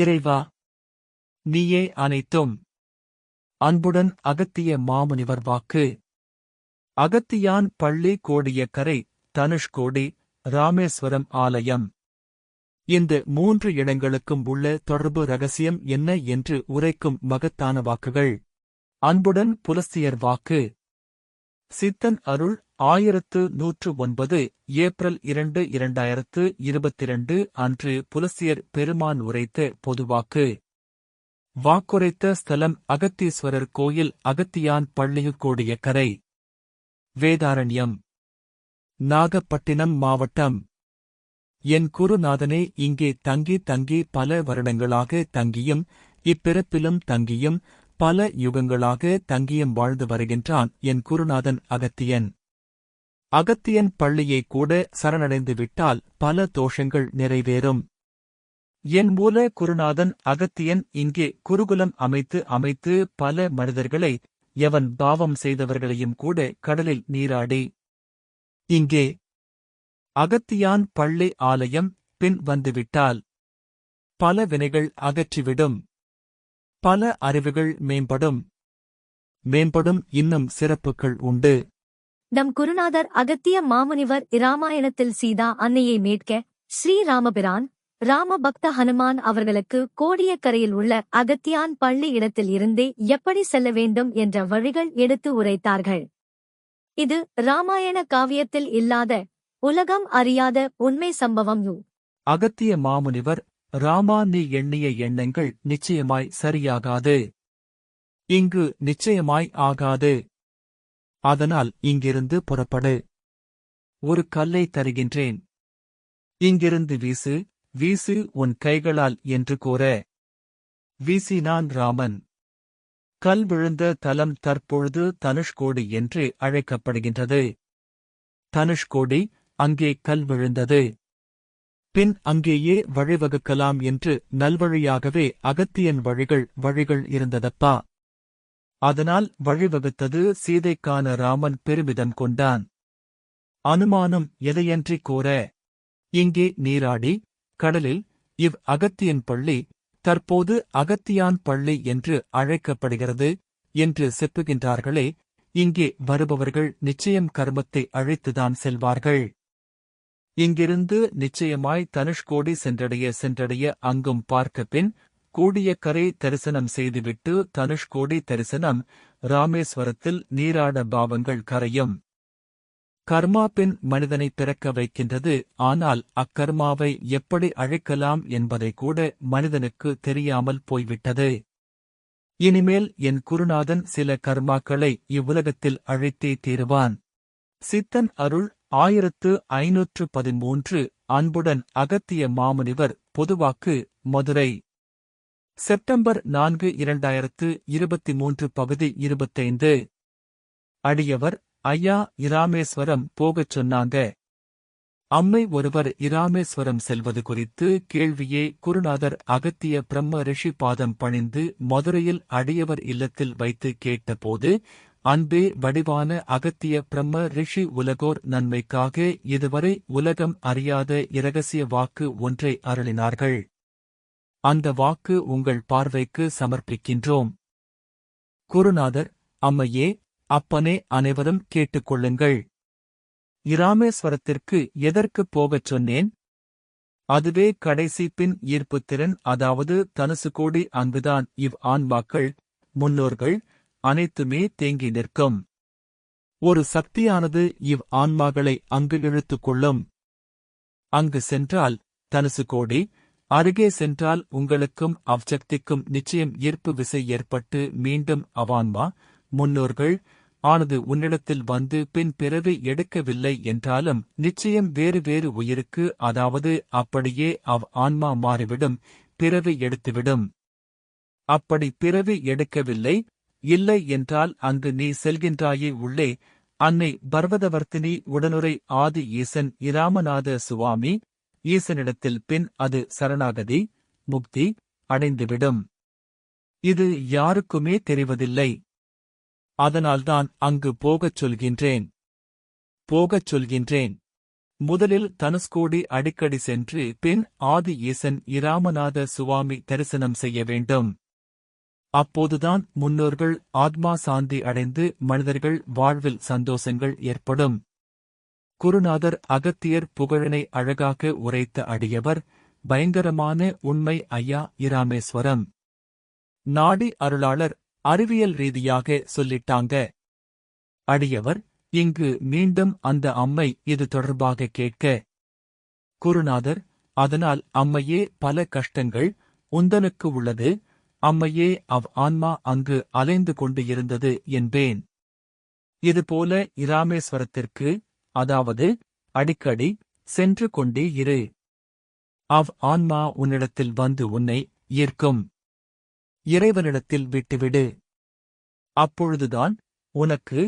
இறைவா நீயே அனைத்தும். அன்புடன் அகத்திய மாமுனிவர் வாக்கு. அகத்தியான் பள்ளி கோடிய கரை தனுஷ்கோடி ராமேஸ்வரம் ஆலயம். இந்த மூன்று இடங்களுக்கும் உள்ள தொடர்பு ரகசியம் என்ன என்று உரைக்கும் மகத்தான வாக்குகள். அன்புடன் புலஸ்தியர் வாக்கு. சித்தன் அருள் ஆயிரத்து நூற்று ஒன்பது ஏப்ரல் இரண்டு இரண்டாயிரத்து இருபத்திரண்டு அன்று புலசியர் பெருமான் உரைத்த பொதுவாக்கு. வாக்குரைத்த ஸ்தலம் அகத்தீஸ்வரர் கோயில் அகத்தியான் பள்ளியுக்கோடிய கரை. வேதாரண்யம். நாகப்பட்டினம் மாவட்டம். என் குருநாதனே இங்கே தங்கி தங்கி பல வருடங்களாக தங்கியும் இப்பிறப்பிலும் தங்கியும் பல யுகங்களாக தங்கியும் வாழ்ந்து வருகின்றான் என் குருநாதன் அகத்தியன். அகத்தியன் பள்ளியை கூட சரணடைந்து விட்டால் பல தோஷங்கள் நிறைவேறும். என் மூல குருநாதன் அகத்தியன் இங்கே குருகுலம் அமைத்து அமைத்து பல மனிதர்களை எவன் பாவம் செய்தவர்களையும் கூட கடலில் நீராடி. இங்கே அகத்தியான் பள்ளி ஆலயம் பின் வந்துவிட்டால் பல வினைகள் அகற்றிவிடும். பல அறிவுகள் மேம்படும். மேம்படும் இன்னும் சிறப்புகள் உண்டு. நம் குருநாதர் அகத்திய மாமுனிவர் இராமாயணத்தில் சீதா அன்னையை மீட்க ஸ்ரீராமபிரான் ராம பக்த ஹனுமான் அவர்களுக்கு கோடியக்கரையில் உள்ள அகத்தியான் பள்ளி இடத்தில் இருந்தே எப்படி செல்ல வேண்டும் என்ற வழிகள் எடுத்து உரைத்தார்கள். இது ராமாயண காவியத்தில் இல்லாத உலகம் அறியாத உண்மை சம்பவம் யூ. அகத்திய மாமுனிவர் ராமா நீ எண்ணிய எண்ணங்கள் நிச்சயமாய் சரியாகாது. இங்கு நிச்சயமாய் ஆகாது. அதனால் இங்கிருந்து புறப்படு. ஒரு கல்லை தருகின்றேன். இங்கிருந்து வீசு வீசு உன் கைகளால் என்று கூற. வீசினான் ராமன். கல் விழுந்த தலம் தற்பொழுது தனுஷ்கோடி என்று அழைக்கப்படுகின்றது. தனுஷ்கோடி அங்கே கல் விழுந்தது. பின் அங்கேயே வழிவகுக்கலாம் என்று நல்வழியாகவே அகத்தியன் வழிகள் வழிகள் இருந்ததப்பா. அதனால் வழிவகுத்தது சீதைக்கான ராமன் பெருமிதம் கொண்டான். அனுமானம் எதையன்றி கூற இங்கே நீராடி கடலில் இவ் அகத்தியன் பள்ளி தற்போது அகத்தியான் பள்ளி என்று அழைக்கப்படுகிறது என்று செப்புகின்றார்களே இங்கே வருபவர்கள் நிச்சயம் கர்மத்தை அழைத்துதான் செல்வார்கள். இங்கிருந்து நிச்சயமாய் தனுஷ்கோடி சென்றடைய சென்றடைய அங்கும் பார்க்க பின் கூடிய கரை தரிசனம் செய்துவிட்டு தனுஷ்கோடி தரிசனம் ராமேஸ்வரத்தில் நீராட பாவங்கள் கரையும். கர்மா பின் மனிதனை பிறக்க வைக்கின்றது ஆனால் அக்கர்மாவை எப்படி அழைக்கலாம் என்பதை கூட மனிதனுக்கு தெரியாமல் போய்விட்டது. இனிமேல் என் குருநாதன் சில கர்மாக்களை இவ்வுலகத்தில் அழைத்தே தீருவான். சித்தன் அருள் ஆயிரத்து ஐநூற்று பதிமூன்று அன்புடன் அகத்திய மாமுனிவர் பொதுவாக்கு மதுரை. செப்டம்பர் நான்கு இரண்டாயிரத்து இருபத்தி மூன்று பகுதி இருபத்தைந்து. அடியவர் ஐயா இராமேஸ்வரம் போகச் சொன்னாங்க. அம்மை ஒருவர் இராமேஸ்வரம் செல்வது குறித்து கேள்வியே குருநாதர் அகத்திய பிரம்ம ரிஷி பாதம் பணிந்து மதுரையில் அடியவர் இல்லத்தில் வைத்து கேட்டபோது அன்பே வடிவான அகத்திய பிரம்ம ரிஷி உலகோர் நன்மைக்காக இதுவரை உலகம் அறியாத இரகசிய வாக்கு ஒன்றை அருளினார்கள். அந்த வாக்கு உங்கள் பார்வைக்கு சமர்ப்பிக்கின்றோம். குருநாதர் அம்மையே அப்பனே அனைவரும் கேட்டுக்கொள்ளுங்கள் இராமேஸ்வரத்திற்கு எதற்குப் போகச் சொன்னேன்? அதுவே கடைசி பின் ஈர்ப்புத்திறன் அதாவது தனுசுகோடி அங்குதான் இவ் ஆன்மாக்கள் முன்னோர்கள் அனைத்துமே தேங்கி நிற்கும். ஒரு சக்தியானது இவ் ஆன்மாக்களை அங்கு இழுத்துக் கொள்ளும். அங்கு சென்றால் தனுசு கோடி அருகே சென்றால் உங்களுக்கும் அவ்சக்திக்கும் நிச்சயம் ஈர்ப்பு விசை ஏற்பட்டு மீண்டும் அவான்மா முன்னோர்கள் ஆனது உன்னிடத்தில் வந்து பின் பிறவி எடுக்கவில்லை என்றாலும் நிச்சயம் வேறு வேறு உயிருக்கு அதாவது அப்படியே அவ் ஆன்மா மாறிவிடும் பிறவி எடுத்துவிடும். அப்படி பிறவி எடுக்கவில்லை இல்லை என்றால் அங்கு நீ செல்கின்றாயே உள்ளே. அன்னை பர்வதவர்த்தினி உடனுரை ஆதி ஈசன் இராமநாத சுவாமி. ஈசனிடத்தில் பின் அது சரணாகதி முக்தி அடைந்துவிடும். இது யாருக்குமே தெரிவதில்லை. அதனால்தான் அங்கு போகச் சொல்கின்றேன். போகச் சொல்கின்றேன். முதலில் தனுஷ்கோடி அடிக்கடி சென்று பின் ஆதி ஈசன் இராமநாத சுவாமி தரிசனம் செய்ய வேண்டும். அப்போதுதான் முன்னோர்கள் ஆத்மா சாந்தி அடைந்து மனிதர்கள் வாழ்வில் சந்தோஷங்கள் ஏற்படும். குருநாதர் அகத்தியர் புகழனை அழகாக உரைத்த அடியவர் பயங்கரமான உண்மை ஐயா இராமேஸ்வரம். நாடி அருளாளர் அறிவியல் ரீதியாக சொல்லிட்டாங்க. அடியவர் இங்கு மீண்டும் அந்த அம்மை இது தொடர்பாக கேட்க. குருநாதர் அதனால் அம்மையே பல கஷ்டங்கள் உந்தனுக்கு உள்ளது அம்மையே அவ் ஆன்மா அங்கு அலைந்து கொண்டு இருந்தது என்பேன். இதுபோல இராமேஸ்வரத்திற்கு அதாவது அடிக்கடி சென்று கொண்டே இரு. அவ் ஆன்மா உன்னிடத்தில் வந்து உன்னை ஈர்க்கும். இறைவனிடத்தில் விட்டுவிடு. அப்பொழுதுதான் உனக்கு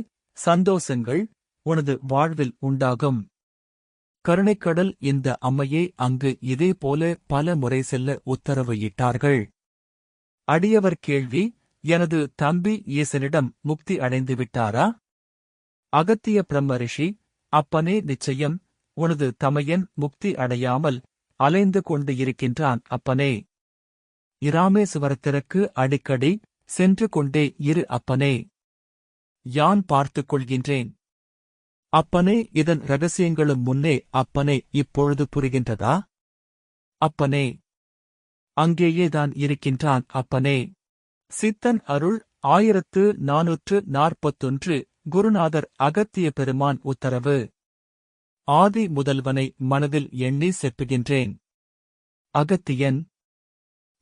சந்தோஷங்கள் உனது வாழ்வில் உண்டாகும். கருணைக்கடல் இந்த அம்மையே அங்கு இதேபோல பல முறை செல்ல உத்தரவு இட்டார்கள். அடியவர் கேள்வி எனது தம்பி ஈசனிடம் முக்தி அடைந்து விட்டாரா? அகத்திய பிரம்ம ரிஷி அப்பனே நிச்சயம் உனது தமையன் முக்தி அடையாமல் அலைந்து கொண்டு இருக்கின்றான் அப்பனே. இராமேசுவரத்திற்கு அடிக்கடி சென்று கொண்டே இரு அப்பனே யான் பார்த்துக் கொள்கின்றேன்? அப்பனே இதன் ரகசியங்களும் முன்னே அப்பனே இப்பொழுது புரிகின்றதா? அப்பனே அங்கேயேதான் இருக்கின்றான் அப்பனே. சித்தன் அருள் ஆயிரத்து நானூற்று நாற்பத்தொன்று குருநாதர் அகத்திய பெருமான் உத்தரவு. ஆதி முதல்வனை மனதில் எண்ணி செப்புகின்றேன். அகத்தியன்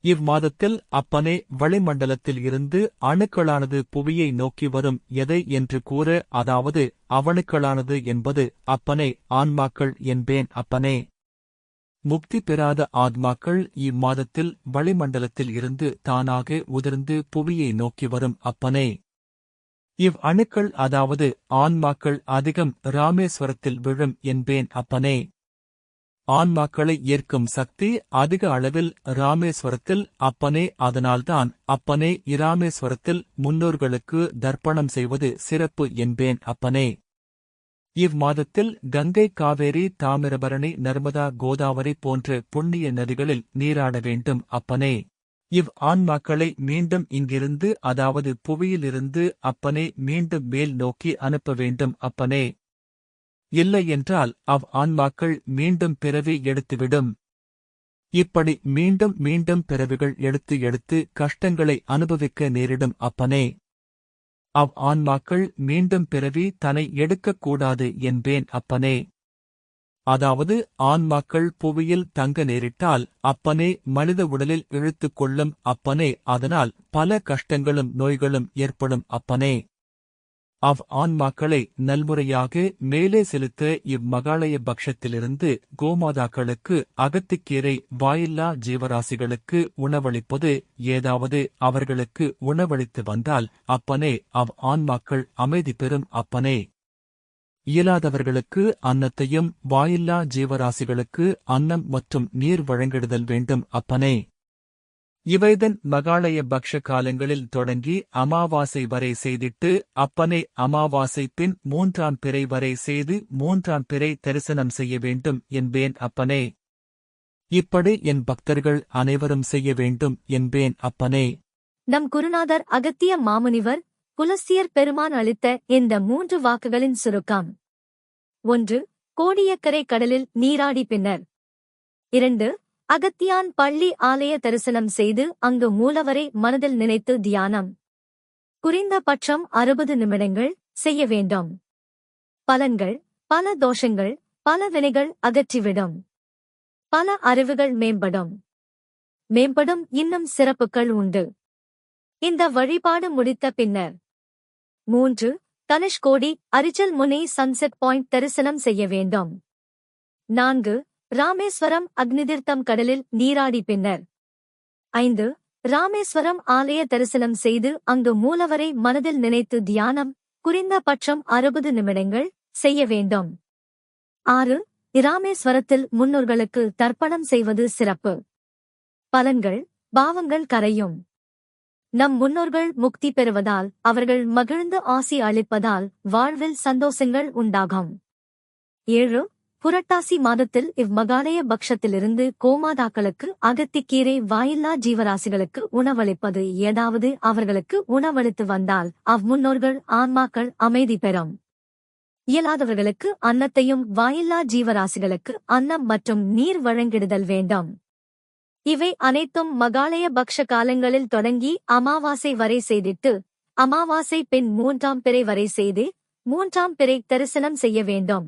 இவ்மாதத்தில் அப்பனே வளிமண்டலத்தில் இருந்து அணுக்களானது புவியை நோக்கி வரும் எதை என்று கூற அதாவது அவணுக்களானது என்பது அப்பனே ஆன்மாக்கள் என்பேன் அப்பனே. முக்தி பெறாத ஆத்மாக்கள் இம்மாதத்தில் வளிமண்டலத்தில் இருந்து தானாக உதிர்ந்து புவியை நோக்கி வரும் அப்பனே. இவ் அணுக்கள் அதாவது ஆன்மாக்கள் அதிகம் ராமேஸ்வரத்தில் விழும் என்பேன் அப்பனே. ஆன்மாக்களை ஏற்கும் சக்தி அதிக அளவில் ராமேஸ்வரத்தில் அப்பனே அதனால்தான் அப்பனே இராமேஸ்வரத்தில் முன்னோர்களுக்கு தர்ப்பணம் செய்வது சிறப்பு என்பேன் அப்பனே. இவ்மாதத்தில் கங்கை காவேரி தாமிரபரணி நர்மதா கோதாவரி போன்ற புண்ணிய நதிகளில் நீராட வேண்டும் அப்பனே. இவ் ஆன்மாக்களை மீண்டும் இங்கிருந்து அதாவது புவியிலிருந்து அப்பனே மீண்டும் மேல் நோக்கி அனுப்ப வேண்டும் அப்பனே. இல்லையென்றால் அவ் ஆன்மாக்கள் மீண்டும் பிறவி எடுத்துவிடும். இப்படி மீண்டும் மீண்டும் பிறவிகள் எடுத்து எடுத்து கஷ்டங்களை அனுபவிக்க நேரிடும் அப்பனே. அவ் ஆன்மாக்கள் மீண்டும் பிறவி தன்னை எடுக்கக்கூடாது என்பேன் அப்பனே. அதாவது ஆன்மாக்கள் புவியில் தங்க நேரிட்டால் அப்பனே மனித உடலில் இழுத்துக் கொள்ளும் அப்பனே. அதனால் பல கஷ்டங்களும் நோய்களும் ஏற்படும் அப்பனே. அவ் ஆன்மாக்களை நல்முறையாக மேலே செலுத்த இம்மகாலய பக்ஷத்திலிருந்து கோமாதாக்களுக்கு அகத்திக்கீரை வாயில்லா ஜீவராசிகளுக்கு உணவளிப்பது ஏதாவது அவர்களுக்கு உணவளித்து வந்தால் அப்பனே அவ் ஆன்மாக்கள் அமைதி பெறும் அப்பனே. இயலாதவர்களுக்கு அன்னத்தையும் வாயில்லா ஜீவராசிகளுக்கு அன்னம் மற்றும் நீர் வழங்கிடுதல் வேண்டும் அப்பனே. இவைதன் மகாலய பக்ஷ காலங்களில் தொடங்கி அமாவாசை வரை செய்திட்டு அப்பனை அமாவாசை பின் மூன்றாம் பிறை வரை செய்து மூன்றாம் பிறை தரிசனம் செய்ய வேண்டும் என்பேன் அப்பனே. இப்படி என் பக்தர்கள் அனைவரும் செய்ய வேண்டும் என்பேன் அப்பனே. நம் குருநாதர் அகத்திய மாமுனிவர் குலசியர் பெருமான் அளித்த இந்த மூன்று வாக்குகளின் சுருக்கம். ஒன்று கோடியக்கரை கடலில் நீராடி பின்னர். இரண்டு அகத்தியான் பள்ளி ஆலய தரிசனம் செய்து அங்கு மூலவரை மனதில் நினைத்து தியானம். குறைந்தபட்சம் அறுபது நிமிடங்கள் செய்ய வேண்டும். பலன்கள் பல தோஷங்கள் பல வினைகள் அகற்றிவிடும். பல அறிவுகள் மேம்படும். மேம்படும் இன்னும் சிறப்புகள் உண்டு. இந்த வழிபாடு முடித்த பின்னர். மூன்று தனுஷ்கோடி அரிச்சல் முனை சன்செட் பாயிண்ட் தரிசனம் செய்ய வேண்டும். நான்கு ராமேஸ்வரம் அக்னிதீர்த்தம் கடலில் நீராடி பின்னர். ஐந்து ராமேஸ்வரம் ஆலய தரிசனம் செய்து அங்கு மூலவரை மனதில் நினைத்து தியானம் குறைந்தபட்சம் அறுபது நிமிடங்கள் செய்ய வேண்டும். ஆறு இராமேஸ்வரத்தில் முன்னோர்களுக்கு தர்ப்பணம் செய்வது சிறப்பு. பலன்கள் பாவங்கள் கரையும். நம் முன்னோர்கள் முக்தி பெறுவதால் அவர்கள் மகிழ்ந்து ஆசி அளிப்பதால் வாழ்வில் சந்தோஷங்கள் உண்டாகும். ஏழு புரட்டாசி மாதத்தில் இவ்வகாலய பக்ஷத்திலிருந்து கோமாதாக்களுக்கு அகத்திக்கீரை வாயில்லா ஜீவராசிகளுக்கு உணவளிப்பது ஏதாவது அவர்களுக்கு உணவளித்து வந்தால் அவ்முன்னோர்கள் ஆன்மாக்கள் அமைதி பெறும். இயலாதவர்களுக்கு அன்னத்தையும் வாயில்லா ஜீவராசிகளுக்கு அன்னம் மற்றும் நீர் வழங்கிடுதல் வேண்டும். இவை அனைத்தும் மகாலய பக்ஷ காலங்களில் தொடங்கி அமாவாசை வரை செய்திட்டு அமாவாசை பின் மூன்றாம் பிறை வரை செய்து மூன்றாம் பிறை தரிசனம் செய்ய வேண்டும்.